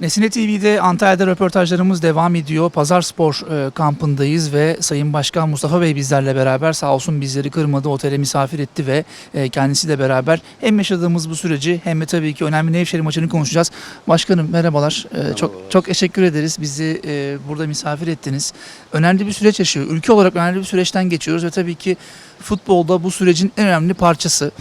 Nesine TV'de Antalya'da röportajlarımız devam ediyor. Pazar Spor e, kampındayız ve Sayın Başkan Mustafa Bey bizlerle beraber sağ olsun bizleri kırmadı, otele misafir etti ve e, kendisiyle beraber hem yaşadığımız bu süreci hem de tabii ki önemli Nevşehir maçını konuşacağız. Başkanım merhabalar. E, çok çok teşekkür ederiz. Bizi e, burada misafir ettiniz. Önemli bir süreç yaşıyor. Ülke olarak önemli bir süreçten geçiyoruz ve tabii ki futbolda bu sürecin en önemli parçası.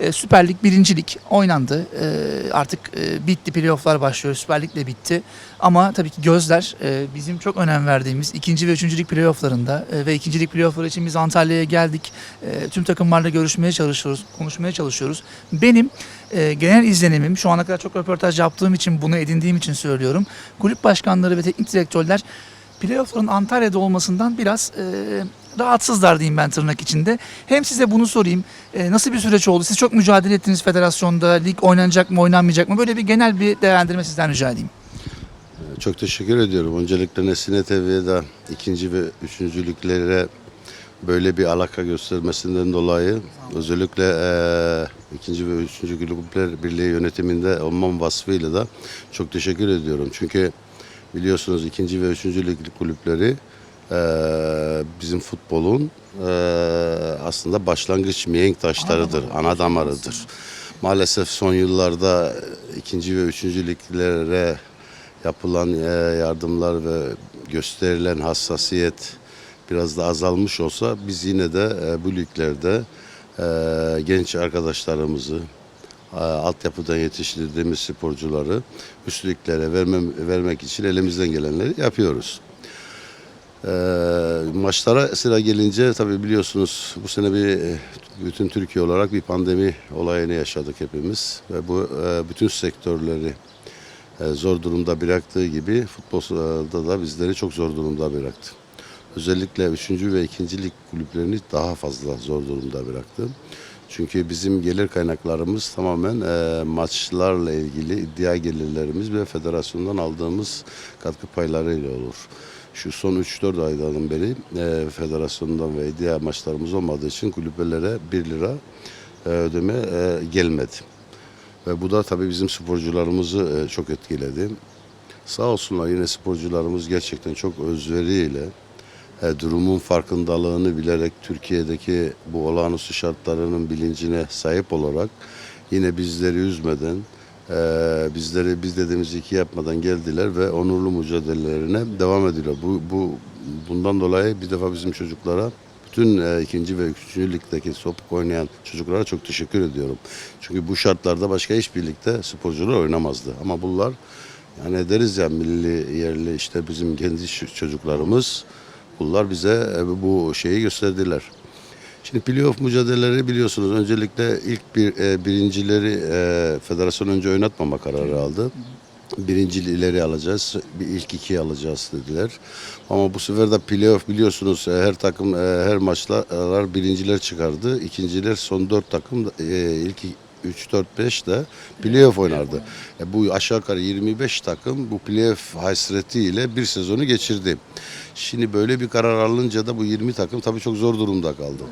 E, Süper Lig birincilik oynandı. E, artık e, bitti. Playoff'lar başlıyor. Süper Lig de bitti. Ama tabii ki gözler e, bizim çok önem verdiğimiz ikinci ve üçüncü lig playoff'larında e, ve ikinci lig playoff'ları için biz Antalya'ya geldik. Tüm takımlarla görüşmeye çalışıyoruz, konuşmaya çalışıyoruz. Benim genel izlenimim şu ana kadar çok röportaj yaptığım için bunu edindiğim için söylüyorum. Kulüp başkanları ve teknik direktörler playoff'ların Antalya'da olmasından biraz rahatsızlar diyeyim ben tırnak içinde. Hem size bunu sorayım. E, nasıl bir süreç oldu? Siz çok mücadele ettiniz federasyonda. Lig oynanacak mı, oynanmayacak mı? Böyle bir genel bir değerlendirme sizden rica edeyim. Çok teşekkür ediyorum. Öncelikle Nesine TV'ye ikinci ve üçüncü liglere böyle bir alaka göstermesinden dolayı özellikle eee, ikinci ve üçüncü kulüpler birliği yönetiminde olmam vasfıyla da çok teşekkür ediyorum. Çünkü biliyorsunuz ikinci ve üçüncü lig kulüpleri eee, bizim futbolun eee, aslında başlangıç mihenk taşlarıdır, ana damarıdır. Maalesef son yıllarda ikinci ve üçüncü liglere yapılan e, yardımlar ve gösterilen hassasiyet biraz da azalmış olsa biz yine de e, bu liglerde e, genç arkadaşlarımızı altyapıdan yetiştirdiğimiz sporcuları üst liglere vermem, vermek için elimizden gelenleri yapıyoruz. E, maçlara sıra gelince tabii biliyorsunuz bu sene bir e, bütün Türkiye olarak bir pandemi olayını yaşadık hepimiz ve bu e, bütün sektörleri e, zor durumda bıraktığı gibi futbolda da bizleri çok zor durumda bıraktı. Özellikle 3. ve 2. lig kulüplerini daha fazla zor durumda bıraktı. Çünkü bizim gelir kaynaklarımız tamamen e, maçlarla ilgili iddia gelirlerimiz ve federasyondan aldığımız katkı paylarıyla olur. Şu son 3-4 aydan beri e, federasyondan ve iddia maçlarımız olmadığı için kulüplere 1 lira e, ödeme e, gelmedi. Ve bu da tabii bizim sporcularımızı e, çok etkiledi. Sağ olsunlar yine sporcularımız gerçekten çok özveriyle e, durumun farkındalığını bilerek Türkiye'deki bu olağanüstü şartlarının bilincine sahip olarak yine bizleri üzmeden e, bizleri biz dediğimiz iki yapmadan geldiler ve onurlu mücadelelerine devam ediyorlar. Bu, bu bundan dolayı bir defa bizim çocuklara bütün e, ikinci ve üçüncü ligdeki topuk oynayan çocuklara çok teşekkür ediyorum. Çünkü bu şartlarda başka hiçbir ligde sporcular oynamazdı. Ama bunlar yani deriz ya milli yerli işte bizim kendi çocuklarımız bunlar bize e, bu şeyi gösterdiler. Şimdi playoff mücadeleleri biliyorsunuz öncelikle ilk bir e, birincileri e, federasyon önce oynatmama kararı aldı. Birinci ileri alacağız, bir ilk ikiyi alacağız dediler. Ama bu sefer de playoff biliyorsunuz e, her takım e, her maçlar birinciler çıkardı. İkinciler son dört takım e, ilk 3 4 5 de playoff oynardı. E, bu aşağı yukarı 25 takım bu playoff hasretiyle bir sezonu geçirdi. Şimdi böyle bir karar alınca da bu 20 takım tabii çok zor durumda kaldı.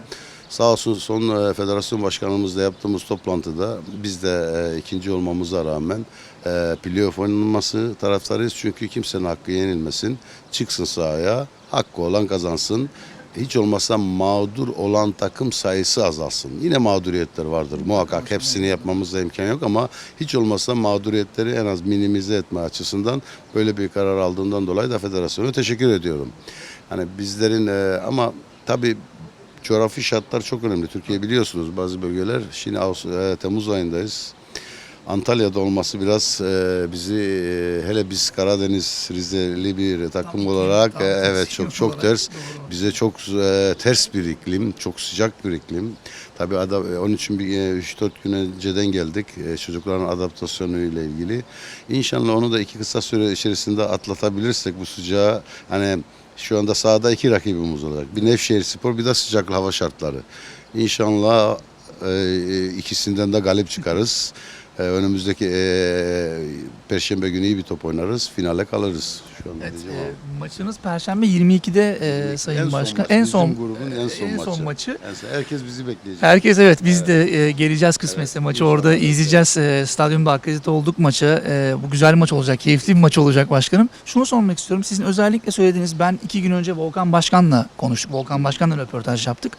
Sağ olsun son e, federasyon başkanımızla yaptığımız toplantıda biz de e, ikinci olmamıza rağmen e, playoff oynanması taraftarıyız. Çünkü kimsenin hakkı yenilmesin. Çıksın sahaya, hakkı olan kazansın. Hiç olmazsa mağdur olan takım sayısı azalsın. Yine mağduriyetler vardır muhakkak. Hepsini yapmamıza imkan yok ama hiç olmazsa mağduriyetleri en az minimize etme açısından böyle bir karar aldığından dolayı da federasyona teşekkür ediyorum. Hani bizlerin e, ama tabii coğrafi şartlar çok önemli. Türkiye biliyorsunuz bazı bölgeler şimdi e, Temmuz ayındayız. Antalya'da olması biraz e, bizi e, hele biz Karadeniz Rizeli bir takım olarak tam e, evet çok çok olarak, ters. doğru. Bize çok e, ters bir iklim, çok sıcak bir iklim. Tabii adam, e, onun için bir e, 3-4 gün önceden geldik e, çocukların adaptasyonu ile ilgili. İnşallah onu da iki kısa süre içerisinde atlatabilirsek bu sıcağı hani şu anda sahada iki rakibimiz olarak. Bir Nevşehir Spor bir de sıcak hava şartları. İnşallah e, ikisinden de galip çıkarız. E, önümüzdeki e, Perşembe günü iyi bir top oynarız. Finale kalırız. Şu anda Evet, diyeceğim e, ama. maçınız Perşembe 22'de e, Sayın son Başkan. maç, en bizim son grubun en son en son maçı. maçı. En son- herkes bizi bekleyecek. Herkes evet biz de e, geleceğiz kısmetse Evet, maçı inşallah. orada izleyeceğiz. E, stadyumda akredite olduk maça. E, bu güzel bir maç olacak, keyifli bir maç olacak başkanım. Şunu sormak istiyorum. Sizin özellikle söylediğiniz ben iki gün önce Volkan Başkan'la konuştuk. Volkan Başkan'la röportaj yaptık.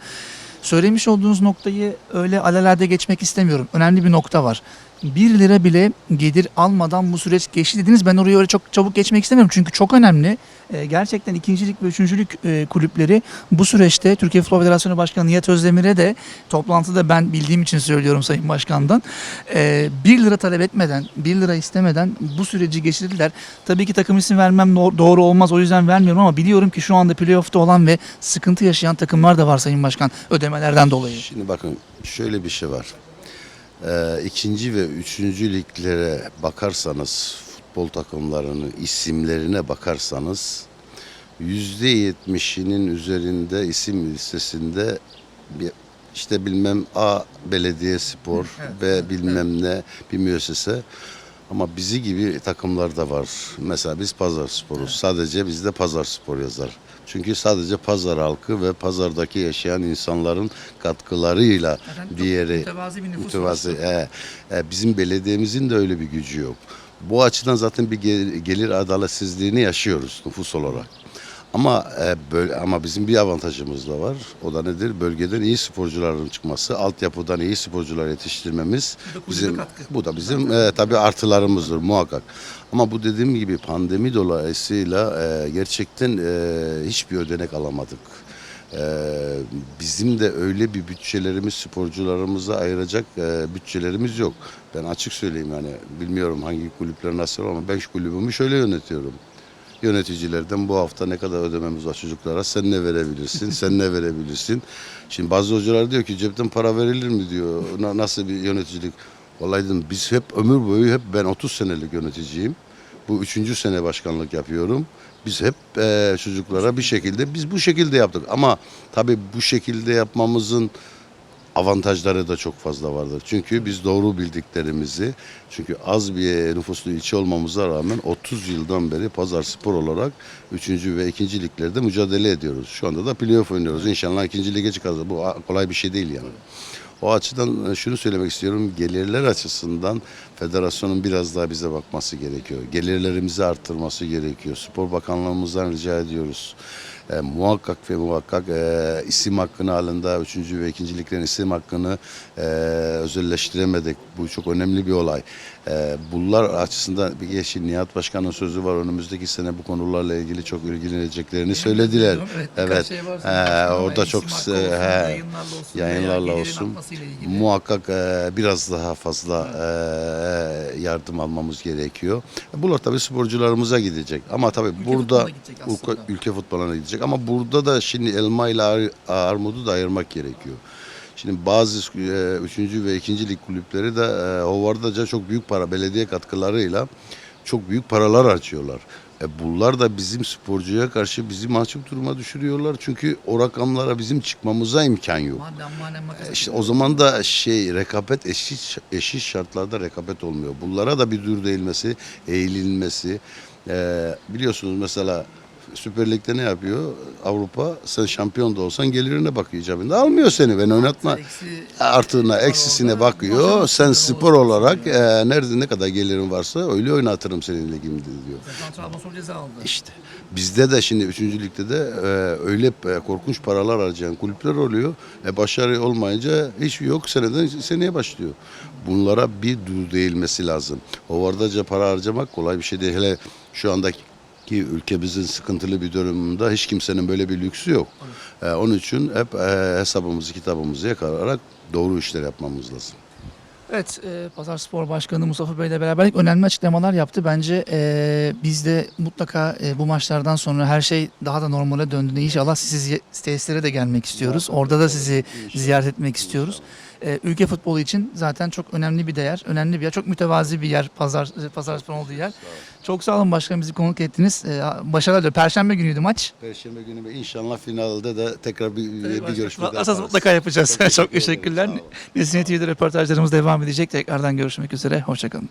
Söylemiş olduğunuz noktayı öyle alelade geçmek istemiyorum. Önemli bir nokta var. 1 lira bile gelir almadan bu süreç geçti dediniz. Ben oraya öyle çok çabuk geçmek istemiyorum. Çünkü çok önemli. E, gerçekten ikincilik ve üçüncülük e, kulüpleri bu süreçte Türkiye Futbol Federasyonu Başkanı Nihat Özdemir'e de toplantıda ben bildiğim için söylüyorum Sayın Başkan'dan. E, 1 lira talep etmeden, 1 lira istemeden bu süreci geçirdiler. Tabii ki takım isim vermem doğru olmaz o yüzden vermiyorum ama biliyorum ki şu anda playoff'ta olan ve sıkıntı yaşayan takımlar da var Sayın Başkan ödemelerden dolayı. Şimdi bakın şöyle bir şey var. Ee, ikinci ve üçüncü liglere bakarsanız futbol takımlarının isimlerine bakarsanız yüzde yetmişinin üzerinde isim listesinde bir işte bilmem A belediye spor ve bilmem ne bir müessese ama bizi gibi takımlar da var. Mesela biz Pazar Spor'uz. Sadece bizde Pazar Spor yazar. Çünkü sadece pazar halkı ve pazardaki yaşayan insanların katkılarıyla diğeri mütevazi bir nüfus mütevazi. E, e, bizim belediyemizin de öyle bir gücü yok. Bu açıdan zaten bir gel- gelir adaletsizliğini yaşıyoruz nüfus olarak. Ama e, böyle ama bizim bir avantajımız da var. O da nedir? Bölgeden iyi sporcuların çıkması, altyapıdan iyi sporcular yetiştirmemiz Bu bizim bu da bizim e, tabii artılarımızdır muhakkak. Ama bu dediğim gibi pandemi dolayısıyla e, gerçekten e, hiçbir ödenek alamadık. E, bizim de öyle bir bütçelerimiz sporcularımıza ayıracak e, bütçelerimiz yok. Ben açık söyleyeyim yani bilmiyorum hangi kulüpler nasıl ama ben şu kulübümü şöyle yönetiyorum. Yöneticilerden bu hafta ne kadar ödememiz var çocuklara sen ne verebilirsin sen ne verebilirsin. Şimdi bazı hocalar diyor ki cepten para verilir mi diyor Na- nasıl bir yöneticilik. Vallahi dedim biz hep ömür boyu hep ben 30 senelik yöneticiyim. Bu üçüncü sene başkanlık yapıyorum. Biz hep eee, çocuklara bir şekilde biz bu şekilde yaptık. Ama tabii bu şekilde yapmamızın avantajları da çok fazla vardır. Çünkü biz doğru bildiklerimizi, çünkü az bir nüfuslu ilçe olmamıza rağmen 30 yıldan beri pazar spor olarak 3. ve 2. liglerde mücadele ediyoruz. Şu anda da playoff oynuyoruz. İnşallah 2. lige çıkarız. Bu kolay bir şey değil yani. O açıdan e, şunu söylemek istiyorum. Gelirler açısından federasyonun biraz daha bize bakması gerekiyor. Gelirlerimizi arttırması gerekiyor. Spor Bakanlığımızdan rica ediyoruz. E, muhakkak ve muhakkak e, isim hakkını halinde 3. ve 2. liglerin isim hakkını e, özelleştiremedik. Bu çok önemli bir olay. E, bunlar açısından bir geçin Nihat Başkan'ın sözü var. Önümüzdeki sene bu konularla ilgili çok ilgileneceklerini söylediler. Evet. Evet. şey Ee, orada çok e, he, yayınlarla olsun. Muhakkak e, biraz daha fazla e, yardım almamız gerekiyor. Bunlar tabii sporcularımıza gidecek. Ama tabii Ülke burada futboluna ülke futboluna gidecek. Ama burada da şimdi elma ile ar- armudu da ayırmak gerekiyor. Şimdi bazı e, üçüncü ve ikinci lig kulüpleri de e, hovardaca çok büyük para belediye katkılarıyla çok büyük paralar harcıyorlar. E, bunlar da bizim sporcuya karşı bizi mahcup duruma düşürüyorlar. Çünkü o rakamlara bizim çıkmamıza imkan yok. E, İşte o zaman da şey rekabet eşit eşit şartlarda rekabet olmuyor. Bunlara da bir dur değilmesi, eğilinmesi. E, biliyorsunuz mesela Süper Lig'de ne yapıyor? Avrupa sen şampiyon da olsan gelirine bakıyor icabında. Almıyor seni ben oynatma. Artığına, eksisine bakıyor. Sen spor olarak e, nerede ne kadar gelirin varsa öyle oynatırım senin ligimde diyor. Trabzonspor ceza aldı. İşte bizde de şimdi 3. ligde de e, öyle e, korkunç paralar harcayan kulüpler oluyor. E, başarı olmayınca hiçbir yok seneden seneye başlıyor. Bunlara bir dur değilmesi lazım. Hovardaca para harcamak kolay bir şey değil. Hele şu andaki ülkemizin sıkıntılı bir durumunda hiç kimsenin böyle bir lüksü yok. E, onun için hep e, hesabımızı kitabımızı yakalarak doğru işler yapmamız lazım. Evet, e, Pazar Spor Başkanı Mustafa Bey ile beraberlik önemli açıklamalar yaptı. Bence e, biz de mutlaka e, bu maçlardan sonra her şey daha da normale döndüğünde inşallah sizi tesislere de gelmek istiyoruz. Orada da sizi ziyaret etmek istiyoruz. E, ülke futbolu için zaten çok önemli bir değer, önemli bir yer, çok mütevazi bir yer Pazar Pazar Spor olduğu yer. Çok sağ olun başkanım bizi konuk ettiniz. E, başarılar diliyorum. Perşembe günüydü maç. Perşembe günü ve inşallah finalde de tekrar bir, bir görüşme daha Asas mutlaka yapacağız. Çok teşekkür çok teşekkürler. Nesine TV'de röportajlarımız devam edecek. Tekrardan görüşmek üzere. Hoşçakalın.